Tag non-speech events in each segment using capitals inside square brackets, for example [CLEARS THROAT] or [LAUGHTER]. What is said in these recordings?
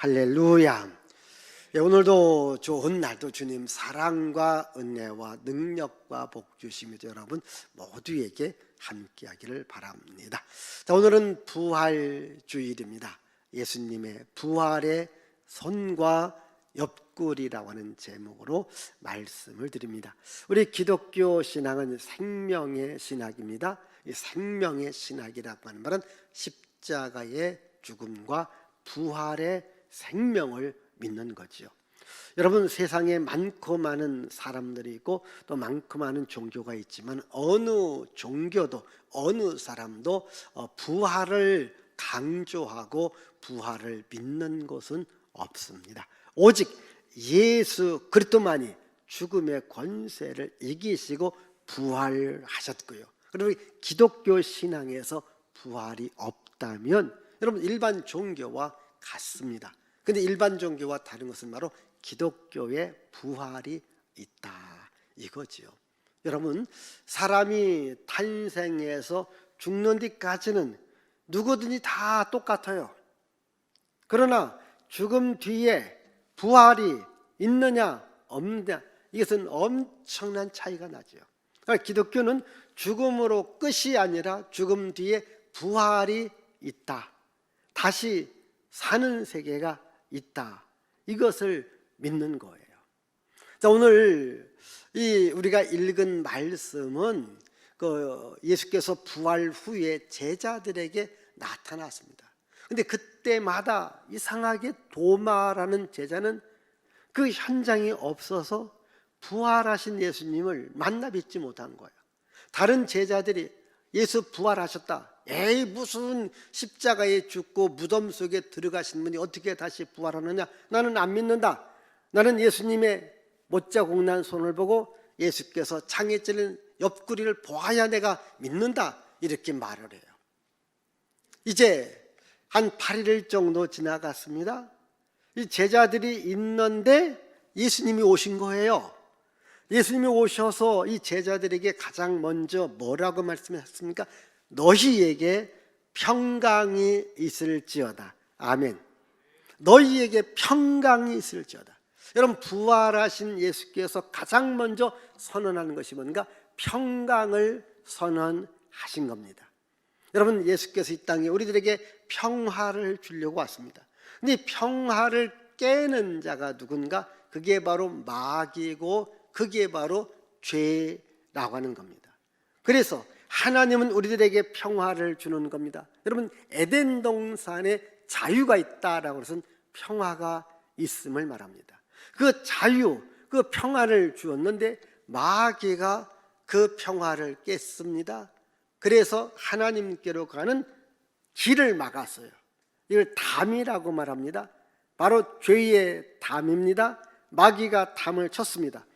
할렐루야. 예, 오늘도 좋은 날도 주님 사랑과 은혜와 능력과 복 주시며 여러분 모두에게 함께하기를 바랍니다. 자, 오늘은 부활 주일입니다. 예수님의 부활의 손과 옆구리라고 하는 제목으로 말씀을 드립니다. 우리 기독교 신앙은 생명의 신학입니다. 이 생명의 신학이라고 하는 말은 십자가의 죽음과 부활의 생명을 믿는 거지요. 여러분 세상에 많고 많은 사람들이 있고 또 많고 많은 종교가 있지만 어느 종교도 어느 사람도 어, 부활을 강조하고 부활을 믿는 것은 없습니다. 오직 예수 그리스도만이 죽음의 권세를 이기시고 부활하셨고요. 그리고 기독교 신앙에서 부활이 없다면 여러분 일반 종교와 같습니다. 근데 일반 종교와 다른 것은 바로 기독교의 부활이 있다 이거지요. 여러분 사람이 탄생해서 죽는 뒤까지는 누구든지 다 똑같아요. 그러나 죽음 뒤에 부활이 있느냐 없느냐 이것은 엄청난 차이가 나죠. 그러니까 기독교는 죽음으로 끝이 아니라 죽음 뒤에 부활이 있다. 다시 사는 세계가 있다. 이것을 믿는 거예요. 자, 오늘 이 우리가 읽은 말씀은 그 예수께서 부활 후에 제자들에게 나타났습니다. 근데 그때마다 이상하게 도마라는 제자는 그 현장이 없어서 부활하신 예수님을 만나 뵙지 못한 거예요. 다른 제자들이 예수 부활하셨다. 에이 무슨 십자가에 죽고 무덤 속에 들어가신 분이 어떻게 다시 부활하느냐? 나는 안 믿는다. 나는 예수님의 못자국난 손을 보고 예수께서 창에 찔린 옆구리를 보아야 내가 믿는다. 이렇게 말을 해요. 이제 한 8일 정도 지나갔습니다. 이 제자들이 있는데 예수님이 오신 거예요. 예수님이 오셔서 이 제자들에게 가장 먼저 뭐라고 말씀하셨습니까? 너희에게 평강이 있을지어다. 아멘. 너희에게 평강이 있을지어다. 여러분 부활하신 예수께서 가장 먼저 선언하는 것이 뭔가 평강을 선언하신 겁니다. 여러분 예수께서 이 땅에 우리들에게 평화를 주려고 왔습니다. 근데 평화를 깨는 자가 누군가? 그게 바로 마귀고 그게 바로 죄라고 하는 겁니다. 그래서 하나님은 우리들에게 평화를 주는 겁니다. 여러분 에덴 동산에 자유가 있다라고 해서 평화가 있음을 말합니다. 그 자유, 그 평화를 주었는데 마귀가 그 평화를 깼습니다. 그래서 하나님께로 가는 길을 막았어요. 이걸 담이라고 말합니다. 바로 죄의 담입니다. 마귀가 담을 쳤습니다.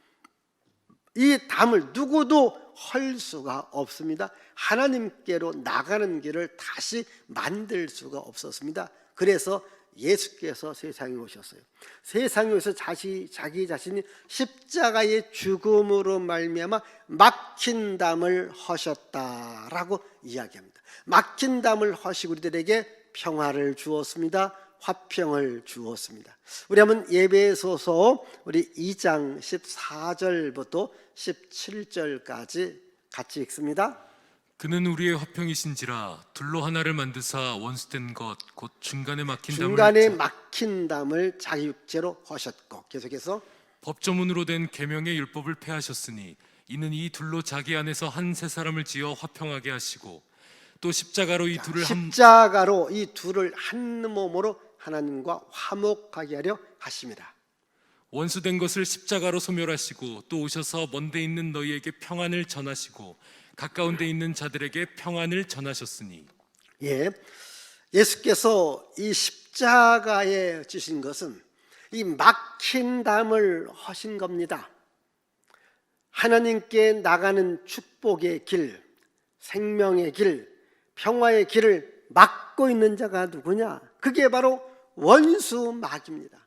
이 담을 누구도 헐 수가 없습니다. 하나님께로 나가는 길을 다시 만들 수가 없었습니다. 그래서 예수께서 세상에 오셨어요. 세상에 오셔서 자시, 자기 자신이 십자가의 죽음으로 말미암아 막힌 담을 허셨다라고 이야기합니다. 막힌 담을 허시고 우리들에게 평화를 주었습니다. 화평을 주었습니다. 우리 한번 예배소서 우리 2장 14절부터 17절까지 같이 읽습니다. 그는 우리의 화평이신지라 둘로 하나를 만드사 원수된 것 곧 중간에 막힌 중간에 담을 막힌 담을 자기 육체로 허셨고 계속해서 법조문으로 된 계명의 율법을 폐하셨으니 이는 이 둘로 자기 안에서 한 세 사람을 지어 화평하게 하시고 또 십자가로 이 둘을 한 십자가로 이 둘을 한 몸으로 하나님과 화목하게 하려 하십니다. 원수된 것을 십자가로 소멸하시고 또 오셔서 먼데 있는 너희에게 평안을 전하시고 가까운 데 있는 자들에게 평안을 전하셨으니 예. 예수께서 이 십자가에 주신 것은 이 막힌 담을 허신 겁니다. 하나님께 나가는 축복의 길, 생명의 길, 평화의 길을 막고 있는 자가 누구냐? 그게 바로 원수 마귀입니다.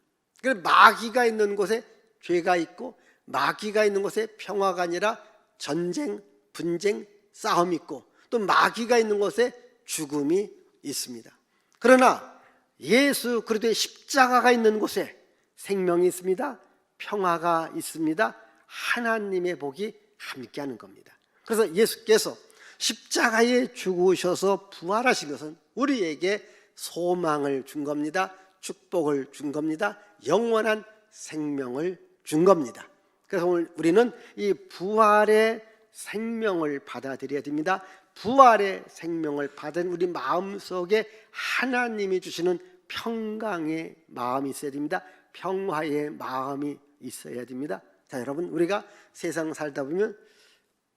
그 마귀가 있는 곳에 죄가 있고 마귀가 있는 곳에 평화가 아니라 전쟁, 분쟁, 싸움이 있고 또 마귀가 있는 곳에 죽음이 있습니다. 그러나 예수 그리스도의 십자가가 있는 곳에 생명이 있습니다. 평화가 있습니다. 하나님의 복이 함께하는 겁니다. 그래서 예수께서 십자가에 죽으셔서 부활하신 것은 우리에게 소망을 준 겁니다. 축복을 준 겁니다. 영원한 생명을 준 겁니다. 그래서 오늘 우리는 이 부활의 생명을 받아들여야 됩니다. 부활의 생명을 받은 우리 마음 속에 하나님이 주시는 평강의 마음이 있어야 됩니다. 평화의 마음이 있어야 됩니다. 자, 여러분, 우리가 세상 살다 보면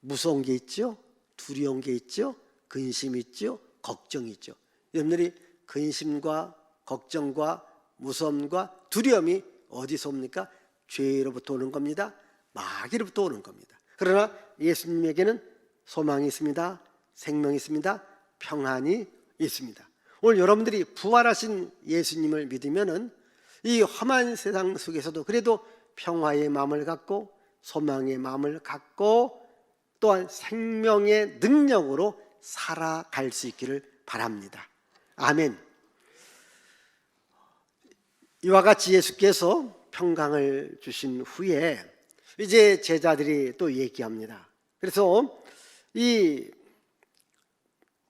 무서운 게 있죠? 두려운 게 있죠? 근심이 있죠? 걱정이 있죠? 여러분들이 근심과 걱정과 무서움과 두려움이 어디서 옵니까? 죄로부터 오는 겁니다. 마귀로부터 오는 겁니다. 그러나 예수님에게는 소망이 있습니다. 생명이 있습니다. 평안이 있습니다. 오늘 여러분들이 부활하신 예수님을 믿으면은 이 험한 세상 속에서도 그래도 평화의 마음을 갖고 소망의 마음을 갖고 또한 생명의 능력으로 살아갈 수 있기를 바랍니다. 아멘. 이와 같이 예수께서 평강을 주신 후에 이제 제자들이 또 얘기합니다. 그래서 이,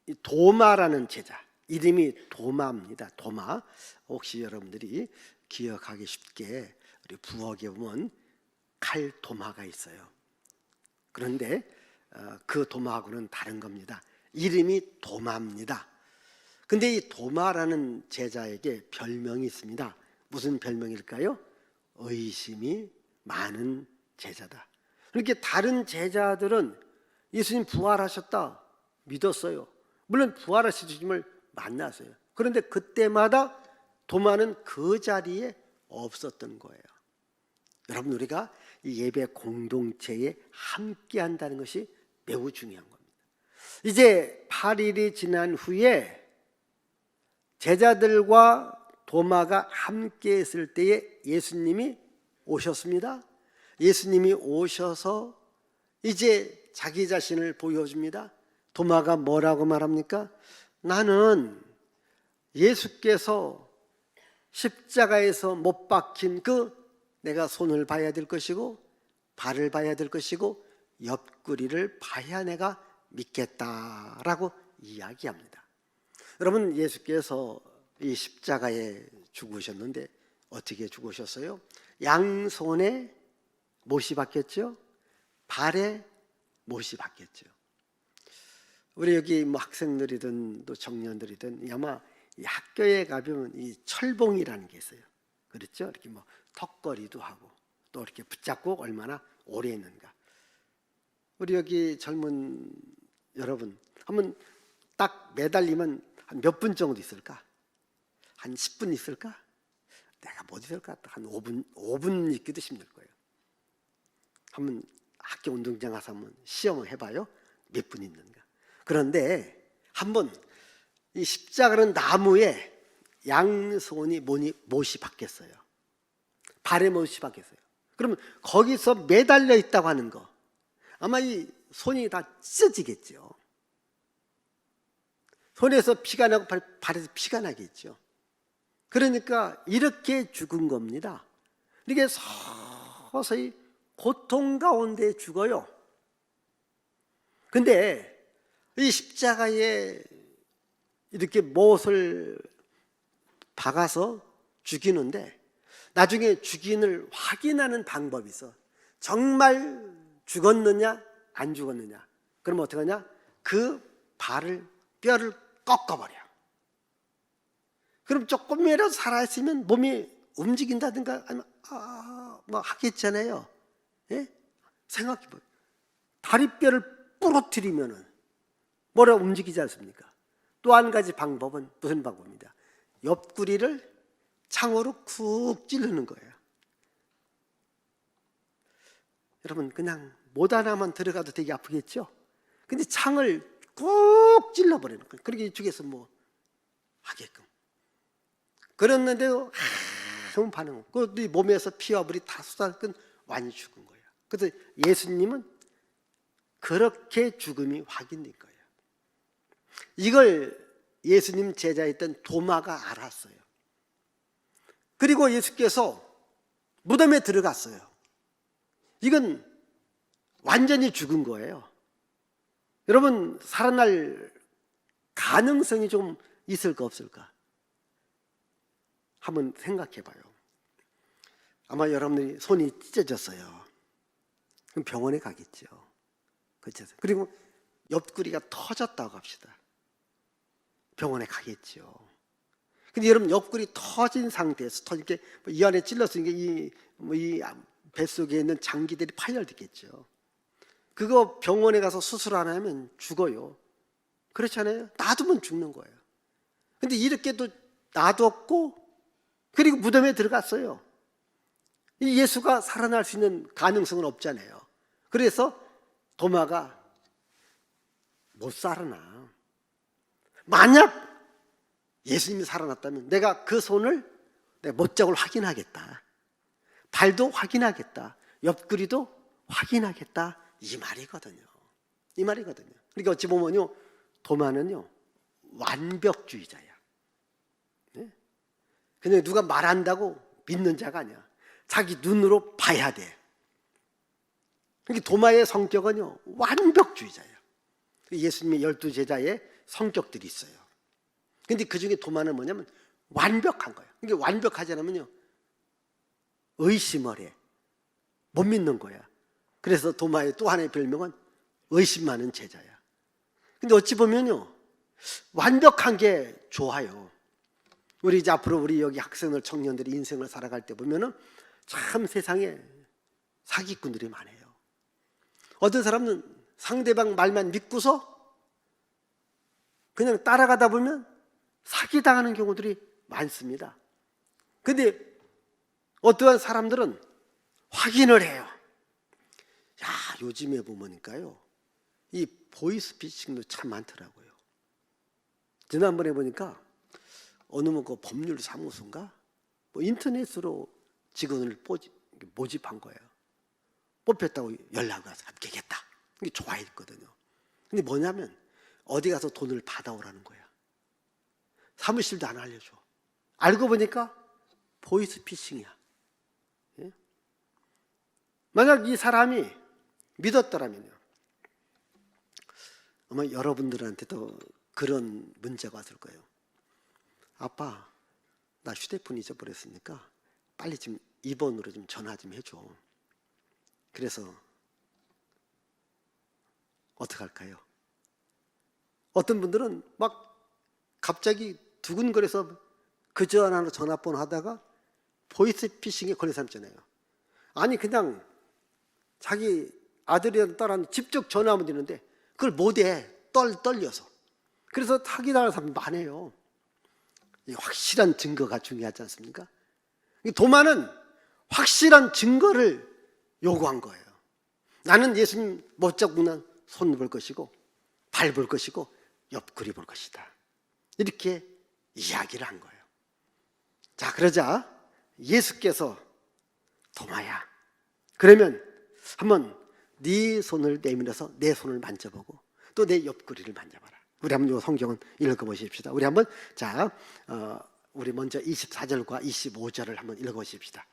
이 도마라는 제자 이름이 도마입니다. 도마 혹시 여러분들이 기억하기 쉽게 우리 부엌에 보면 칼 도마가 있어요. 그런데 어, 그 도마하고는 다른 겁니다. 이름이 도마입니다. 근데 이 도마라는 제자에게 별명이 있습니다. 무슨 별명일까요? 의심이 많은 제자다. 그렇게 다른 제자들은 예수님 부활하셨다 믿었어요. 물론 부활하신 주님을 만났어요. 그런데 그때마다 도마는 그 자리에 없었던 거예요. 여러분 우리가 이 예배 공동체에 함께 한다는 것이 매우 중요한 겁니다. 이제 8일이 지난 후에 제자들과 도마가 함께 했을 때에 예수님이 오셨습니다. 예수님이 오셔서 이제 자기 자신을 보여줍니다. 도마가 뭐라고 말합니까? 나는 예수께서 십자가에서 못 박힌 그 내가 손을 봐야 될 것이고 발을 봐야 될 것이고 옆구리를 봐야 내가 믿겠다라고 이야기합니다. 여러분 예수께서 이 십자가에 죽으셨는데 어떻게 죽으셨어요? 양손에 못이 박혔죠? 발에 못이 박혔죠. 우리 여기 뭐 학생들이든 또 청년들이든 아마 이 학교에 가면 이 철봉이라는 게 있어요. 그렇죠? 이렇게 뭐 턱걸이도 하고 또 이렇게 붙잡고 얼마나 오래 있는가. 우리 여기 젊은 여러분 한번 딱 매달리면 한 몇 분 정도 있을까? 한 10분 있을까? 내가 못 있을까? 한 5분, 5분 있기도 힘들 거예요. 한번 학교 운동장 가서 한번 시험을 해봐요. 몇 분 있는가. 그런데 한번 이 십자가는 나무에 양손이 못이, 못이 박혔어요. 발에 못이 박혔어요. 그러면 거기서 매달려 있다고 하는 거. 아마 이 손이 다 찢어지겠죠. 손에서 피가 나고 발, 발에서 피가 나겠죠. 그러니까 이렇게 죽은 겁니다. 이게 서서히 고통 가운데 죽어요. 근데 이 십자가에 이렇게 못을 박아서 죽이는데 나중에 죽인을 확인하는 방법이 있어. 정말 죽었느냐 안 죽었느냐. 그럼 어떻게 하냐? 그 발을 뼈를 꺾어버려. 그럼 조금이라도 살아있으면 몸이 움직인다든가 아니면 아, 뭐 하겠잖아요. 예? 생각해봐요. 다리뼈를 부러뜨리면은 뭐라 움직이지 않습니까? 또 한 가지 방법은 무슨 방법입니다. 옆구리를 창으로 쿡 찌르는 거예요. 여러분 그냥 못 하나만 들어가도 되게 아프겠죠? 근데 창을 꾹 찔러버리는 거예요. 그렇게 이쪽에서 뭐 하게끔. 그랬는데도 아무 반응 없고 그 몸에서 피와 물이 다 쏟아졌건 완전히 죽은 거예요. 그래서 예수님은 그렇게 죽음이 확인된 거예요. 이걸 예수님 제자였던 도마가 알았어요. 그리고 예수께서 무덤에 들어갔어요. 이건 완전히 죽은 거예요. 여러분, 살아날 가능성이 좀 있을까 없을까? 한번 생각해 봐요. 아마 여러분들이 손이 찢어졌어요. 그럼 병원에 가겠죠. 그렇죠. 그리고 옆구리가 터졌다고 합시다. 병원에 가겠죠. 근데 여러분 옆구리 터진 상태에서 터 이렇게 뭐이 안에 찔렀으니까 이 뭐 이 뱃속에 있는 장기들이 파열됐겠죠. 그거 병원에 가서 수술 안 하면 죽어요. 그렇잖아요. 놔두면 죽는 거예요. 근데 이렇게도 놔뒀고 그리고 무덤에 들어갔어요. 이 예수가 살아날 수 있는 가능성은 없잖아요. 그래서 도마가 못 살아나. 만약 예수님이 살아났다면 내가 그 손을 내 못자국을 확인하겠다. 발도 확인하겠다. 옆구리도 확인하겠다. 이 말이거든요. 이 말이거든요. 그러니까 어찌 보면요. 도마는요. 완벽주의자야. 네? 그냥 누가 말한다고 믿는 자가 아니야. 자기 눈으로 봐야 돼. 그러니까 도마의 성격은요. 완벽주의자예요. 예수님의 열두 제자의 성격들이 있어요. 근데 그 중에 도마는 뭐냐면 완벽한 거예요. 이게 완벽하지 않으면요. 의심을 해. 못 믿는 거야. 그래서 도마의 또 하나의 별명은 의심 많은 제자야. 근데 어찌 보면요. 완벽한 게 좋아요. 우리 이제 앞으로 우리 여기 학생들 청년들이 인생을 살아갈 때 보면은 참 세상에 사기꾼들이 많아요. 어떤 사람은 상대방 말만 믿고서 그냥 따라가다 보면 사기당하는 경우들이 많습니다. 근데 어떠한 사람들은 확인을 해요. 야, 요즘에 보니까요. 이 보이스 피싱도 참 많더라고요. 지난번에 보니까 어느 뭐 그 법률 사무소인가 뭐 인터넷으로 직원을 모집한 거예요. 뽑혔다고 연락이 와서 합격했다. 이게 좋아했거든요. 근데 뭐냐면 어디 가서 돈을 받아오라는 거야. 사무실도 안 알려줘. 알고 보니까 보이스 피싱이야. 예? 만약 이 사람이 믿었더라면요. 아마 여러분들한테도 그런 문제가 왔을 거예요. 아빠, 나 휴대폰 잊어버렸으니까 빨리 좀 2번으로 좀 전화 좀 해줘. 그래서 어떡할까요? 어떤 분들은 막 갑자기 두근거려서 그저 하나로 전화번호 하다가 보이스 피싱에 걸린 사람 있잖아요. 아니 그냥 자기 아들이랑 딸한테 직접 전화하면 되는데 그걸 못해 떨 떨려서 그래서 사기당하는 사람이 많아요. 이 확실한 증거가 중요하지 않습니까? 이 도마는 확실한 증거를 요구한 거예요. 나는 예수님 못자국난 손볼 것이고 발 볼 것이고 옆구리 볼 것이다. 이렇게 이야기를 한 거예요. 자, 그러자 예수께서 도마야. 그러면 한번 네 손을 내밀어서 내 손을 만져보고 또 내 옆구리를 만져봐라. 우리 한번 이 성경은 읽어보십시다. 우리 한번 자, 어, 우리 먼저 24절과 25절을 한번 읽어보십시다.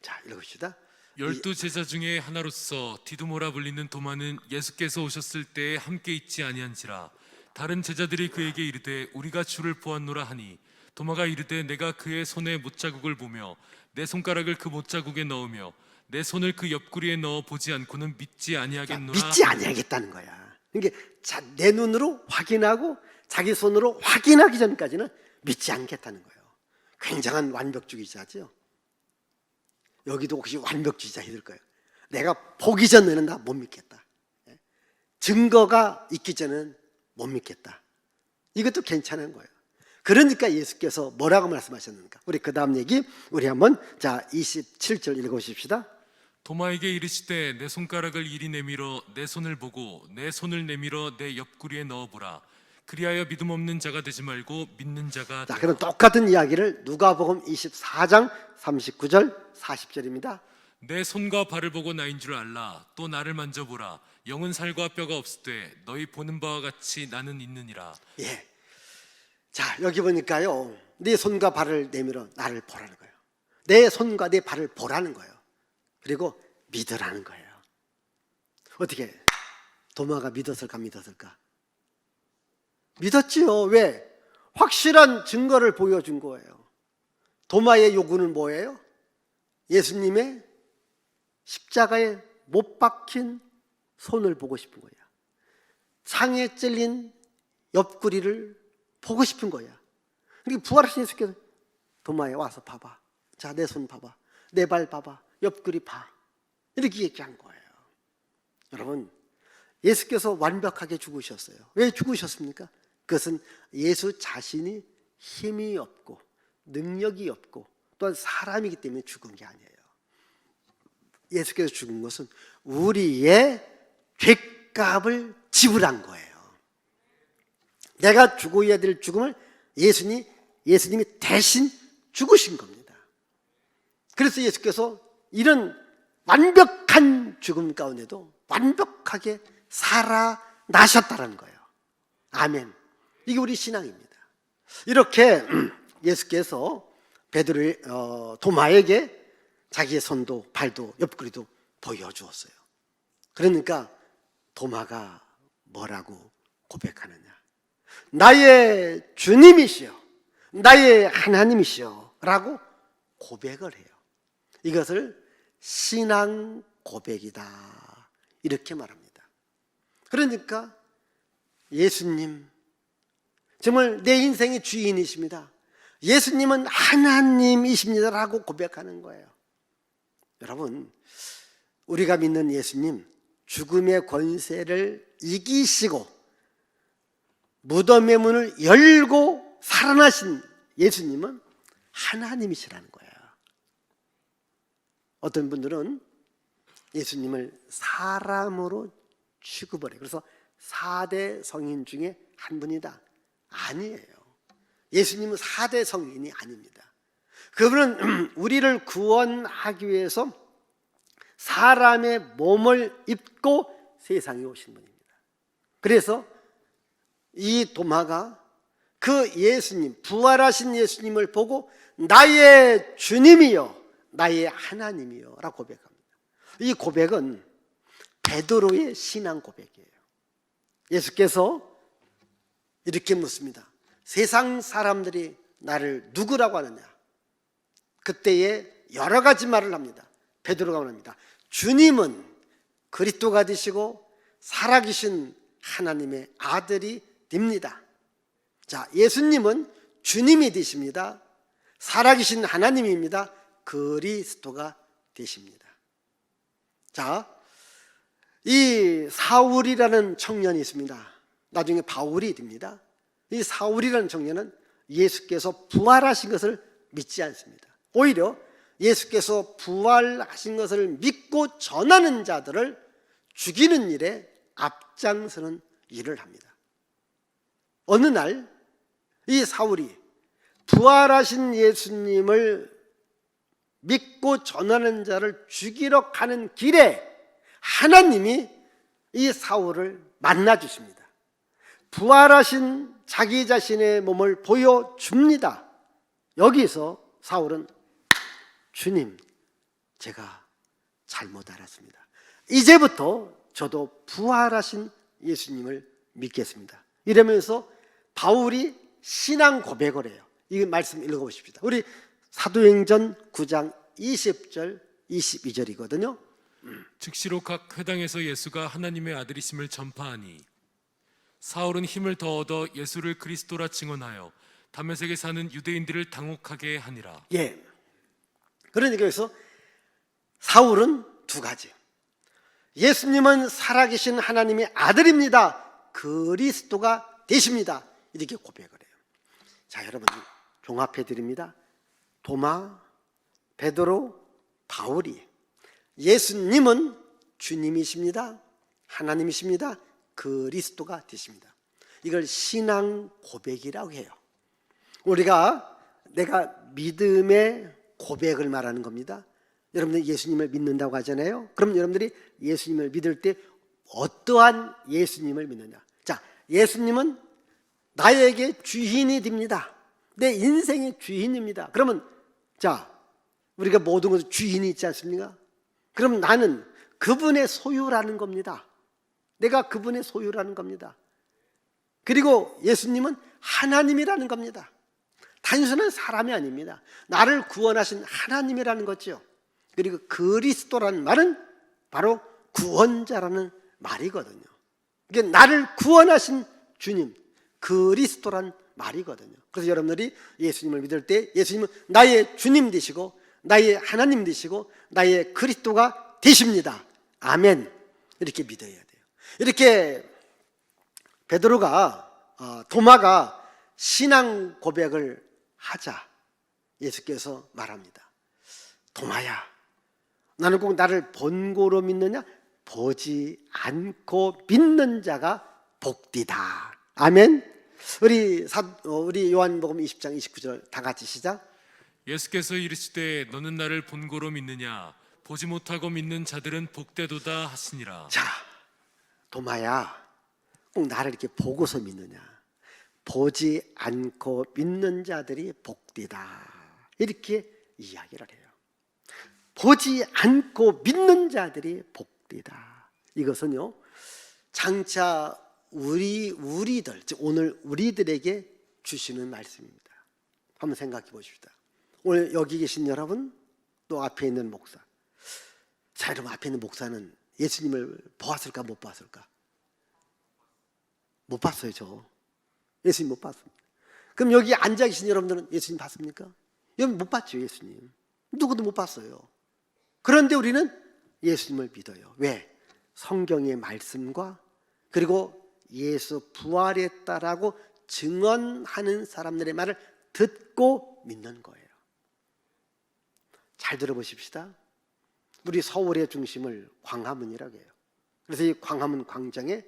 자, 읽읍시다. 열두 제자 중에 하나로서 디두모라 불리는 도마는 예수께서 오셨을 때에 함께 있지 아니한지라 다른 제자들이 그에게 이르되 우리가 주를 보았노라 하니 도마가 이르되 내가 그의 손에 못자국을 보며 내 손가락을 그 못자국에 넣으며 내 손을 그 옆구리에 넣어 보지 않고는 믿지 자, 아니하겠노라 믿지 아니하겠다는 거야. 그러니까 자, 내 눈으로 확인하고 자기 손으로 확인하기 전까지는 믿지 않겠다는 거예요. 굉장한 완벽주의자죠. 여기도 혹시 완벽주의자 있을 거예요. 내가 보기 전에는 나 못 믿겠다. 예? 증거가 있기 전에는 못 믿겠다. 이것도 괜찮은 거예요. 그러니까 예수께서 뭐라고 말씀하셨는가? 우리 그 다음 얘기 우리 한번 자 27절 읽어보십시다. 도마에게 이르시되 내 손가락을 이리 내밀어 내 손을 보고 내 손을 내밀어 내 옆구리에 넣어보라 그리하여 믿음 없는 자가 되지 말고 믿는 자가 자, 되라. 그럼 똑같은 이야기를 누가복음 24장 39절 40절입니다. 내 손과 발을 보고 나인 줄 알라 또 나를 만져보라 영은 살과 뼈가 없으되 너희 보는 바와 같이 나는 있느니라 예. 자, 여기 보니까요. 네 손과 발을 내밀어 나를 보라는 거예요. 내 손과 내 발을 보라는 거예요. 그리고 믿으라는 거예요. 어떻게 도마가 믿었을까 믿었을까? 믿었지요. 왜? 확실한 증거를 보여준 거예요. 도마의 요구는 뭐예요? 예수님의 십자가에 못 박힌 손을 보고 싶은 거야. 상에 찔린 옆구리를 보고 싶은 거야. 그러니까 부활하신 예수께서 도마에 와서 봐봐. 자, 내 손 봐봐. 내 발 봐봐. 옆구리 봐. 이렇게 얘기한 거예요. 여러분, 예수께서 완벽하게 죽으셨어요. 왜 죽으셨습니까? 그것은 예수 자신이 힘이 없고 능력이 없고 또한 사람이기 때문에 죽은 게 아니에요. 예수께서 죽은 것은 우리의 죄값을 지불한 거예요. 내가 죽어야 될 죽음을 예수님, 예수님이 대신 죽으신 겁니다. 그래서 예수께서 이런 완벽한 죽음 가운데도 완벽하게 살아나셨다는 거예요. 아멘. 이게 우리 신앙입니다. 이렇게 [CLEARS THROAT] 예수께서 베드로 어, 도마에게 자기의 손도 발도 옆구리도 보여주었어요. 그러니까 도마가 뭐라고 고백하느냐? 나의 주님이시여, 나의 하나님이시여라고 고백을 해요. 이것을 신앙 고백이다 이렇게 말합니다. 그러니까 예수님 정말 내 인생의 주인이십니다. 예수님은 하나님이십니다라고 고백하는 거예요. 여러분, 우리가 믿는 예수님, 죽음의 권세를 이기시고 무덤의 문을 열고 살아나신 예수님은 하나님이시라는 거예요. 어떤 분들은 예수님을 사람으로 취급을 해요. 그래서 4대 성인 중에 한 분이다. 아니에요. 예수님은 4대 성인이 아닙니다. 그분은 [CLEARS THROAT] 우리를 구원하기 위해서 사람의 몸을 입고 세상에 오신 분입니다. 그래서 이 도마가 그 예수님, 부활하신 예수님을 보고 나의 주님이요, 나의 하나님이요 라고 고백합니다. 이 고백은 베드로의 신앙 고백이에요. 예수께서 이렇게 묻습니다. 세상 사람들이 나를 누구라고 하느냐? 그때에 여러 가지 말을 합니다. 베드로가 말합니다. 주님은 그리스도가 되시고 살아계신 하나님의 아들이 됩니다. 자, 예수님은 주님이 되십니다. 살아계신 하나님입니다. 그리스도가 되십니다. 자, 이 사울이라는 청년이 있습니다. 나중에 바울이 됩니다. 이 사울이라는 청년은 예수께서 부활하신 것을 믿지 않습니다. 오히려 예수께서 부활하신 것을 믿고 전하는 자들을 죽이는 일에 앞장서는 일을 합니다. 어느 날 이 사울이 부활하신 예수님을 믿고 전하는 자를 죽이러 가는 길에 하나님이 이 사울을 만나 주십니다. 부활하신 자기 자신의 몸을 보여줍니다. 여기서 사울은 주님, 제가 잘못 알았습니다. 이제부터 저도 부활하신 예수님을 믿겠습니다. 이러면서 바울이 신앙 고백을 해요. 이 말씀 읽어보십시다. 우리 사도행전 9장 20절, 22절이거든요. 즉시로 각 회당에서 예수가 하나님의 아들이심을 전파하니 사울은 힘을 더 얻어 예수를 그리스도라 증언하여 다메섹에 사는 유대인들을 당혹하게 하니라. 예. 그러니까 여기서 사울은 두 가지. 예수님은 살아계신 하나님의 아들입니다. 그리스도가 되십니다. 이렇게 고백을 해요. 자, 여러분 종합해 드립니다. 도마, 베드로, 바울이 예수님은 주님이십니다. 하나님이십니다. 그리스도가 되십니다. 이걸 신앙 고백이라고 해요. 우리가 내가 믿음의 고백을 말하는 겁니다. 여러분들 예수님을 믿는다고 하잖아요. 그럼 여러분들이 예수님을 믿을 때 어떠한 예수님을 믿느냐? 자, 예수님은 나에게 주인이 됩니다. 내 인생의 주인입니다. 그러면 자, 우리가 모든 것의 주인이 있지 않습니까? 그럼 나는 그분의 소유라는 겁니다. 내가 그분의 소유라는 겁니다. 그리고 예수님은 하나님이라는 겁니다. 단순한 사람이 아닙니다. 나를 구원하신 하나님이라는 거죠. 그리고 그리스도라는 말은 바로 구원자라는 말이거든요. 이게 나를 구원하신 주님, 그리스도란 말이거든요. 그래서 여러분들이 예수님을 믿을 때 예수님은 나의 주님 되시고 나의 하나님 되시고 나의 그리스도가 되십니다. 아멘. 이렇게 믿어야 돼요. 이렇게 베드로가 어, 도마가 신앙 고백을 하자 예수께서 말합니다. 도마야, 나는 꼭 나를 본고로 믿느냐? 보지 않고 믿는 자가 복디다. 아멘. 우리 사, 어, 우리 요한복음 20장 29절 다 같이 시작. 예수께서 이르시되 너는 나를 본고로 믿느냐 보지 못하고 믿는 자들은 복되도다 하시니라 자, 도마야, 꼭 나를 이렇게 보고서 믿느냐? 보지 않고 믿는 자들이 복디다. 이렇게 이야기를 해요. 보지 않고 믿는 자들이 복디다. 이것은요, 장차 우리 우리들, 즉 오늘 우리들에게 주시는 말씀입니다. 한번 생각해 보십시다. 오늘 여기 계신 여러분, 또 앞에 있는 목사. 자, 여러분 앞에 있는 목사는 예수님을 보았을까 못 봤을까? 못 봤어요, 저. 예수님 못 봤습니다. 그럼 여기 앉아 계신 여러분들은 예수님 봤습니까? 여러분 못 봤죠, 예수님. 누구도 못 봤어요. 그런데 우리는 예수님을 믿어요. 왜? 성경의 말씀과 그리고 예수 부활했다라고 증언하는 사람들의 말을 듣고 믿는 거예요. 잘 들어보십시다. 우리 서울의 중심을 광화문이라고 해요. 그래서 이 광화문 광장에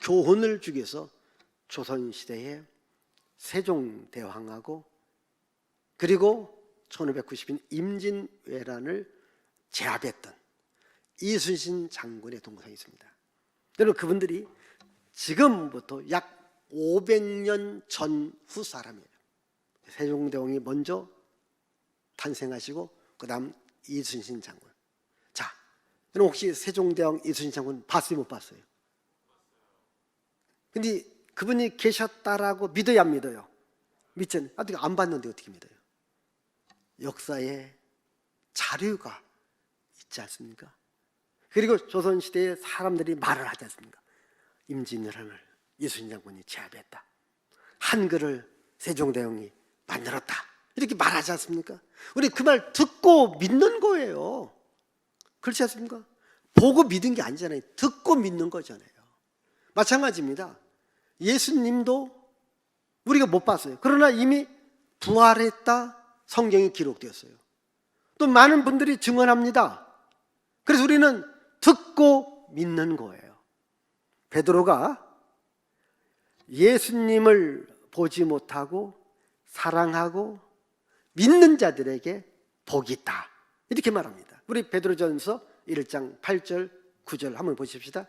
교훈을 주기 위해서 조선시대에 세종대왕하고 그리고 1590년 임진왜란을 제압했던 이순신 장군의 동상이 있습니다. 여러분 그분들이 지금부터 약 500년 전후 사람이에요. 세종대왕이 먼저 탄생하시고 그다음 이순신 장군. 자, 여러분 혹시 세종대왕 이순신 장군 봤어요, 못 봤어요? 근데 그분이 계셨다라고 믿어야 안 믿어요? 믿잖아요. 어떻게 안 봤는데 어떻게 믿어요? 역사에 자료가 있지 않습니까? 그리고 조선시대에 사람들이 말을 하지 않습니까? 임진왜란을 이순신 장군이 제압했다. 한글을 세종대왕이 만들었다. 이렇게 말하지 않습니까? 우리 그 말 듣고 믿는 거예요. 그렇지 않습니까? 보고 믿은 게 아니잖아요. 듣고 믿는 거잖아요. 마찬가지입니다. 예수님도 우리가 못 봤어요. 그러나 이미 부활했다 성경이 기록되었어요. 또 많은 분들이 증언합니다. 그래서 우리는 듣고 믿는 거예요. 베드로가 예수님을 보지 못하고 사랑하고 믿는 자들에게 복이 있다. 이렇게 말합니다. 우리 베드로전서 1장 8절 9절 한번 보십시다.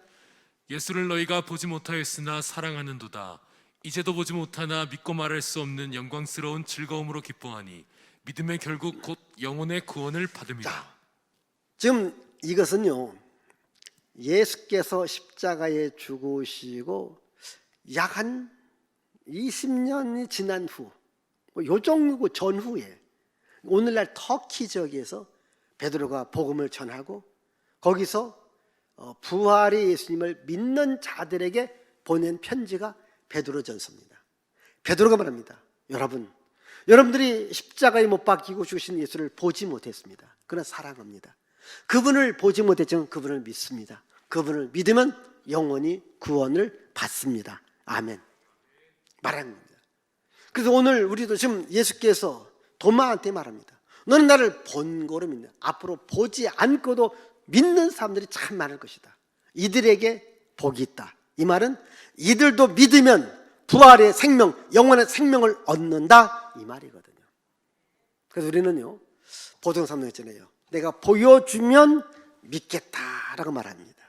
예수를 너희가 보지 못하였으나 사랑하는도다 이제도 보지 못하나 믿고 말할 수 없는 영광스러운 즐거움으로 기뻐하니 믿음의 결국 곧 영혼의 구원을 받음이라 지금 이것은요, 예수께서 십자가에 죽으시고 약 한 20년이 지난 후, 뭐요 정도 전후에 오늘날 터키 지역에서 베드로가 복음을 전하고 거기서 어, 부활의 예수님을 믿는 자들에게 보낸 편지가 베드로전서입니다. 베드로가 말합니다. 여러분, 여러분들이 십자가에 못 박히고 주신 예수를 보지 못했습니다. 그러나 사랑합니다. 그분을 보지 못했지만 그분을 믿습니다. 그분을 믿으면 영원히 구원을 받습니다. 아멘. 말하는 겁니다. 그래서 오늘 우리도 지금 예수께서 도마한테 말합니다. 너는 나를 본고로 믿는 앞으로 보지 않고도 믿는 사람들이 참 많을 것이다. 이들에게 복이 있다. 이 말은 이들도 믿으면 부활의 생명, 영원의 생명을 얻는다 이 말이거든요. 그래서 우리는요 보통 사람 있잖아요. 내가 보여주면 믿겠다라고 말합니다.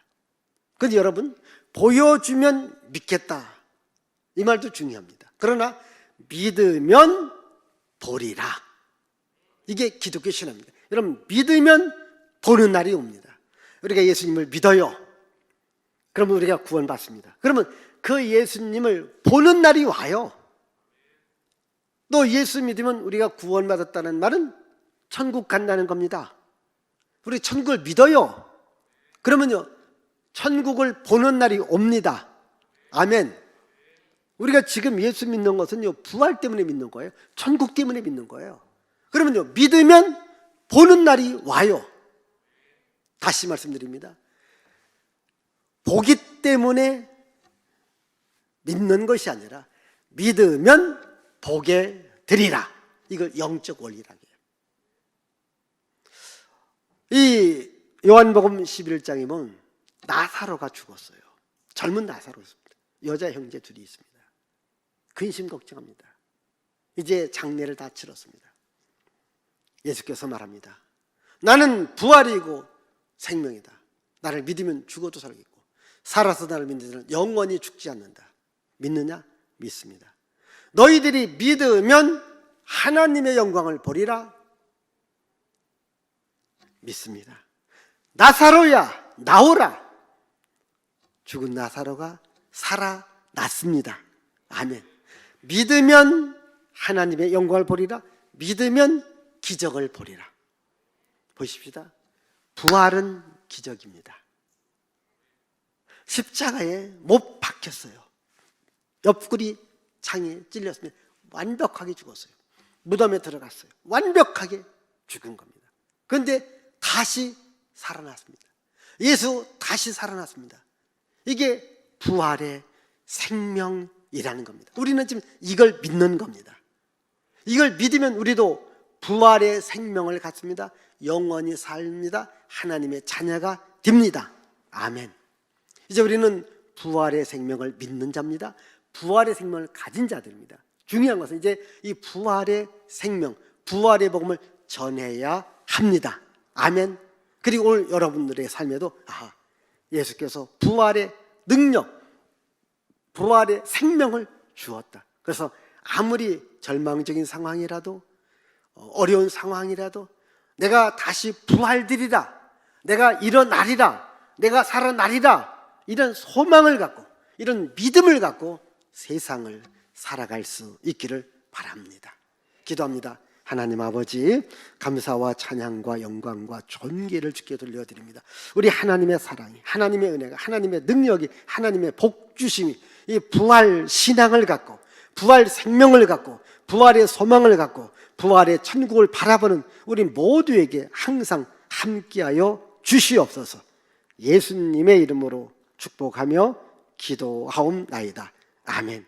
근데 여러분 보여주면 믿겠다 이 말도 중요합니다. 그러나 믿으면 보리라. 이게 기독교 신앙입니다. 여러분 믿으면 보는 날이 옵니다. 우리가 예수님을 믿어요. 그러면 우리가 구원받습니다. 그러면 그 예수님을 보는 날이 와요. 또 예수 믿으면 우리가 구원받았다는 말은 천국 간다는 겁니다. 우리 천국을 믿어요. 그러면요, 천국을 보는 날이 옵니다. 아멘. 우리가 지금 예수 믿는 것은요, 부활 때문에 믿는 거예요. 천국 때문에 믿는 거예요. 그러면요, 믿으면 보는 날이 와요. 다시 말씀드립니다. 보기 때문에 믿는 것이 아니라 믿으면 보게 되리라. 이걸 영적 원리라고. 이 요한복음 11장에 보면 나사로가 죽었어요. 젊은 나사로였습니다. 여자 형제 둘이 있습니다. 근심 걱정합니다. 이제 장례를 다 치렀습니다. 예수께서 말합니다. 나는 부활이고 생명이다. 나를 믿으면 죽어도 살겠고 살아서 나를 믿는 자는 영원히 죽지 않는다. 믿느냐? 믿습니다. 너희들이 믿으면 하나님의 영광을 보리라. 믿습니다. 나사로야 나오라. 죽은 나사로가 살아났습니다. 아멘. 믿으면 하나님의 영광을 보리라. 믿으면 기적을 보리라. 보십시다. 부활은 기적입니다. 십자가에 못 박혔어요. 옆구리 창에 찔렸으면 완벽하게 죽었어요. 무덤에 들어갔어요. 완벽하게 죽은 겁니다. 그런데 다시 살아났습니다. 예수 다시 살아났습니다. 이게 부활의 생명이라는 겁니다. 우리는 지금 이걸 믿는 겁니다. 이걸 믿으면 우리도 부활의 생명을 갖습니다. 영원히 삽니다. 하나님의 자녀가 됩니다. 아멘. 이제 우리는 부활의 생명을 믿는 자입니다. 부활의 생명을 가진 자들입니다. 중요한 것은 이제 이 부활의 생명, 부활의 복음을 전해야 합니다. 아멘. 그리고 오늘 여러분들의 삶에도 아, 예수께서 부활의 능력, 부활의 생명을 주었다. 그래서 아무리 절망적인 상황이라도 어, 어려운 상황이라도 내가 다시 부활되리라. 내가 일어나리라. 내가 살아나리라. 이런 소망을 갖고 이런 믿음을 갖고 세상을 살아갈 수 있기를 바랍니다. 기도합니다. 하나님 아버지 감사와 찬양과 영광과 존귀를 주께 돌려드립니다. 우리 하나님의 사랑이 하나님의 은혜가 하나님의 능력이 하나님의 복 주심이 이 부활 신앙을 갖고 부활 생명을 갖고 부활의 소망을 갖고 부활의 천국을 바라보는 우리 모두에게 항상 함께하여 주시옵소서. 예수님의 이름으로 축복하며 기도하옵나이다. 아멘.